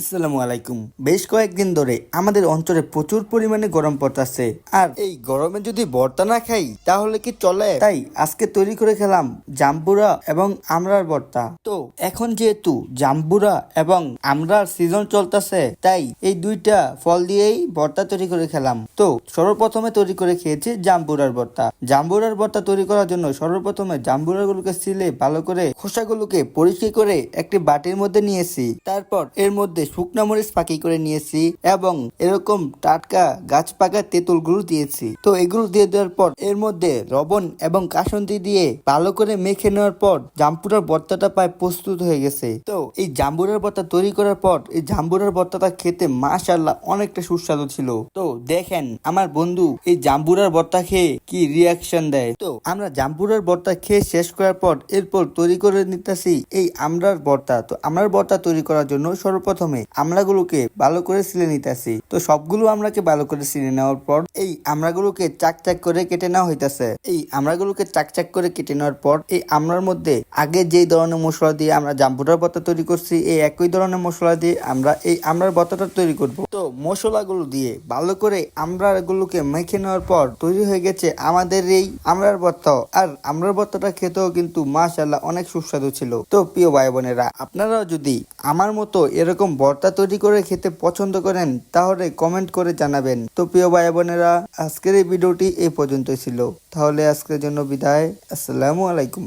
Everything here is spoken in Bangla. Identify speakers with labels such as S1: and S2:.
S1: আসসালামু আলাইকুম। বেশ কয়েকদিন ধরে আমাদের অঞ্চলে প্রচুর পরিমাণে গরম পড়তেছে। আর এই গরমে যদি ভর্তা না খাই, তাহলে কি চলে? তাই আজকে তৈরি করে খেলাম জাম্বুরা এবং আমরার ভর্তা। তো এখন যেহেতু জাম্বুরা এবং আমরার সিজন চলতেছে, তাই এই দুইটা ফল দিয়েই ভর্তা তৈরি করে খেলাম। তো সর্বপ্রথমে তৈরি করে খেয়েছি জাম্বুরার ভর্তা। জাম্বুরার ভর্তা তৈরি করার জন্য সর্বপ্রথমে জাম্বুরাগুলোকে সিলে ভালো করে খোসাগুলোকে পরিষ্কার করে একটি বাটির মধ্যে নিয়েছি। তারপর এর মধ্যে শুকনা মরিচ পাকি করে নিয়েছি এবং এরকম টাটকা গাছ পাকা তেঁতুলগুলো দিয়েছি। তো এগুলো দিয়ে দেওয়ার পর এর মধ্যে লবণ এবং কাসন্তি দিয়ে ভালো করে মেখে নেওয়ার পর জাম্বুরার ভর্তাটা প্রায় প্রস্তুত হয়ে গেছে। তো এই জাম্বুরার ভর্তা তৈরি করার পর এই জাম্বুরার ভর্তাটা খেতে মাশাল্লাহ অনেকটা সুস্বাদু ছিল। তো দেখেন আমার বন্ধু এই জাম্বুরার ভর্তা খেয়ে কি রিয়াকশন দেয়। তো আমরা জাম্বুরার ভর্তা খেয়ে শেষ করার পর এরপর তৈরি করে নিতেছি এই আমরার ভর্তা তো আমরার ভর্তা তৈরি করার জন্য সর্বপ্রথমে আমরাগুলোকে ভালো করে সিলে নিতেছি। তো সবগুলো আমরাকে ভালো করে সিলে নেওয়ার পর এই আমরাগুলোকে চাক চাক করে কেটে নেওয়া হইতাছে। এই আমরাগুলোকে চাক চাক করে কেটে নেওয়ার পর এই আমরার মধ্যে আগে যেই ধরনের মশলা দিয়ে আমরা জাম্পুটার ভর্তা তৈরি করছি, এই একই ধরনের মশলা দিয়ে আমরা এই আমরার ভর্তাটা তৈরি করব। তো মশলাগুলো দিয়ে ভালো করে আমরাগুলোকে মেখে নেওয়ার পর তৈরি হয়ে গেছে আমাদের এই আমরার ভর্তা আর আমরার ভর্তাটা খেতেও কিন্তু মাশাল্লাহ অনেক সুস্বাদু ছিল। তো প্রিয় ভাই বোনেরা আপনারাও যদি আমার মতো এরকম ভর্তা তৈরি করে খেতে পছন্দ করেন, তাহলে কমেন্ট করে জানাবেন। তো প্রিয় ভাই বোনেরা আজকের এই ভিডিওটি এই পর্যন্ত ছিল। তাহলে আজকের জন্য বিদায়। আসসালামু আলাইকুম।